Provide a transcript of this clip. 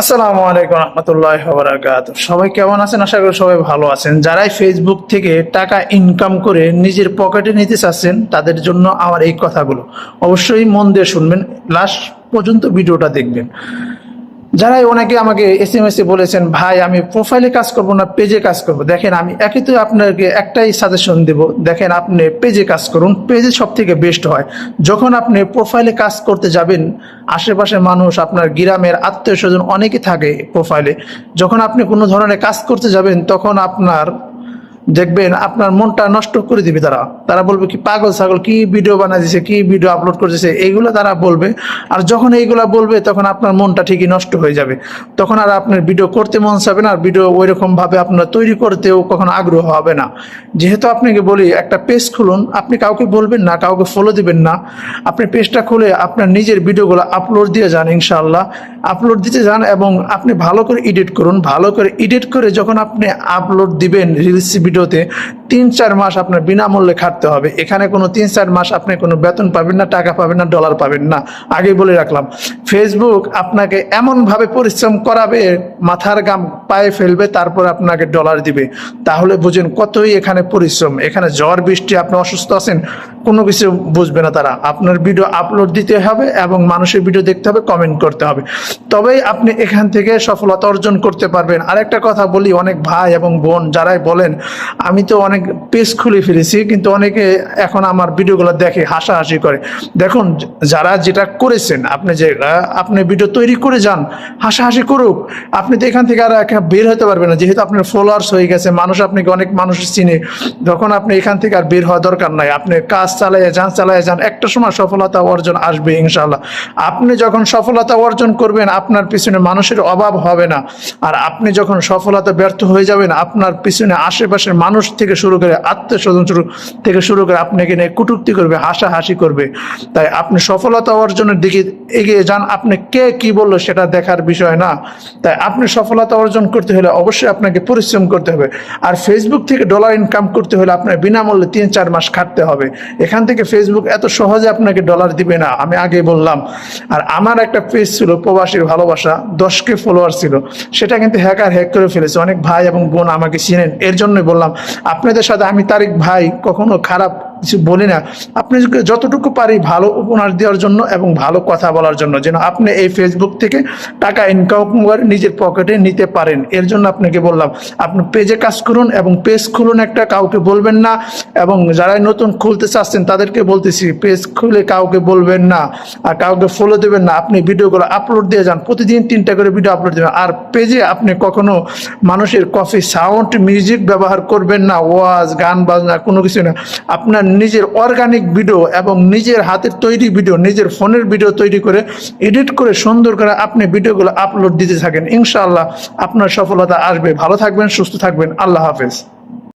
আসসালামু আলাইকুম রহমতুল্লাহ বরাকাত। সবাই কেমন আছেন? আশা করি সবাই ভালো আছেন। যারাই ফেসবুক থেকে টাকা ইনকাম করে নিজের পকেটে নিতে চাচ্ছেন, তাদের জন্য আমার এই কথাগুলো। অবশ্যই মন দিয়ে শুনবেন। লাস্ট পর্যন্ত ভিডিওটা দেখবেন। যারাই অনেকে আমাকে এস এম এস বলেছেন, ভাই, আমি প্রোফাইলে কাজ করব না পেজে কাজ করব? দেখেন, আমি একই তো আপনাকে একটাই সাজেশন দেব। দেখেন, আপনি পেজে কাজ করুন পেজে সব থেকে বেস্ট হয়। যখন আপনি প্রোফাইলে কাজ করতে যাবেন, আশেপাশের মানুষ, আপনার গ্রামের আত্মীয় স্বজন অনেকে থাকে প্রোফাইলে যখন আপনি কোনো ধরনের কাজ করতে যাবেন, তখন আপনার দেখবেন আপনার মনটা নষ্ট করে দিবে তারা। তারা বলবে, কি পাগল ছাগল, কি ভিডিও বানা দিছে কি ভিডিও আপলোড করতেছে? এইগুলো তারা বলবে। আর যখন এইগুলা বলবে, তখন আপনার মনটা ঠিকই নষ্ট হয়ে যাবে। তখন আর আপনার ভিডিও করতে মন চাবে না, আর ভিডিও ওই রকম ভাবে আপনার তৈরি করতেও কখনো আগ্রহ হবে না। যেহেতু আপনাকে বলি, একটা পেজ খুলুন, আপনি কাউকে বলবেন না, কাউকে ফলো দিবেন না। আপনি পেজটা খুলে আপনার নিজের ভিডিওগুলো আপলোড দিয়ে যান ইনশাল্লাহ আপলোড দিতে যান এবং আপনি ভালো করে এডিট করুন। ভালো করে এডিট করে যখন আপনি আপলোড দিবেন রিলস ভিডিওতে তিন চার মাস আপনার বিনামূল্যে খাটতে হবে। এখানে কোনো তিন চার মাস আপনি কোনো বেতন পাবেন না, টাকা পাবেন না ডলার পাবেন না। আগে বলে রাখলাম ফেসবুক আপনাকে এমনভাবে পরিশ্রম করাবে, মাথার গাম পায়ে ফেলবে, তারপর আপনাকে ডলার দিবে। তাহলে বুঝেন কতই এখানে পরিশ্রম। এখানে জ্বর বৃষ্টি, আপনি অসুস্থ আছেন কোনো কিছু বুঝবে না তারা। আপনার ভিডিও আপলোড দিতে হবে এবং মানুষের ভিডিও দেখতে হবে কমেন্ট করতে হবে। তবেই আপনি এখান থেকে সফলতা অর্জন করতে পারবেন। আরেকটা কথা বলি, অনেক ভাই এবং বোন যারাই বলেন, আমি তো অনেক পেজ খুলে ফেলেছি, কিন্তু অনেকে এখন আমার ভিডিওগুলো দেখে, হাসাহাসি করে। দেখুন, যারা যেটা করেছেন, আপনি যে আপনি ভিডিও তৈরি করে যান, হাসাহাসি করুক। আপনি তো এখান থেকে আর বের হতে পারবেন না। যেহেতু আপনার ফলোয়ার্স হয়ে গেছে, মানুষ আপনাকে অনেক মানুষ চিনে। তখন আপনি এখান থেকে আর বের হওয়া দরকার নাই। আপনি কাজ চালাইয়ে যান চালাইয়ে যান, একটা সময় সফলতা অর্জন আসবে ইনশাল্লাহ আপনি যখন সফলতা অর্জন করবেন, আপনার পিছনে মানুষের অভাব হবে না। আর আপনি যখন সফলতা ব্যর্থ হয়ে যাবেন, আপনার পিছনে আশেপাশের মানুষ থেকে শুরু করে আত্মীয় স্বজন শুরু থেকে শুরু করে আপনাকে নিয়ে কুটুক্তি করবে, হাসাহাসি করবে। তাই আপনি সফলতা অর্জনের দিকে এগিয়ে যান। আপনি কে, কি বলল সেটা দেখার বিষয় না। তাই আপনি সফলতা অর্জন করতে হলে অবশ্যই আপনাকে পরিশ্রম করতে হবে। আর ফেসবুক থেকে ডলার ইনকাম করতে হলে আপনার বিনামূল্যে তিন, চার মাস খাটতে হবে। এখান থেকে ফেসবুক এত সহজে আপনাকে ডলার দিবে না, আমি আগে বললাম। আর আমার একটা পেজ ছিল, প্রবাসীর ভালোবাসা দশকে ফলোয়ার ছিল। সেটা কিন্তু হ্যাকার হ্যাক করে ফেলেছে। অনেক ভাই এবং বোন আমাকে চিনেন। এর জন্যই বললাম, আপনাদের সাথে আমি তারিক ভাই কখনো খারাপ কিছু বলি না। আপনি যতটুকু পারি ভালো উপহার দেওয়ার জন্য এবং ভালো কথা বলার জন্য, যেন আপনি এই ফেসবুক থেকে টাকা ইনকাম করে নিজের পকেটে নিতে পারেন। এর জন্য আপনাকে বললাম, আপনি পেজে কাজ করুন এবং পেজ খুলুন একটা, কাউকে বলবেন না। এবং যারাই নতুন খুলতে চাচ্ছেন, তাদেরকে বলতেছি পেজ খুলে কাউকে বলবেন না আর কাউকে ফলো দেবেন না। আপনি ভিডিওগুলো আপলোড দিয়ে যান। প্রতিদিন তিনটা করে ভিডিও আপলোড দেবেন আর পেজে আপনি কখনো মানুষের কফি সাউন্ড মিউজিক ব্যবহার করবেন না। ওয়াজ, গান, বাজনা, কোনো কিছু না। আপনার নিজের অর্গানিক ভিডিও এবং নিজের হাতের তৈরি ভিডিও নিজের ফোনের ভিডিও তৈরি করে এডিট করে সুন্দর করে আপনি ভিডিওগুলো আপলোড দিতে থাকেন। ইনশাআল্লাহ আপনার সফলতা আসবে। ভালো থাকবেন, সুস্থ থাকবেন। আল্লাহ হাফেজ।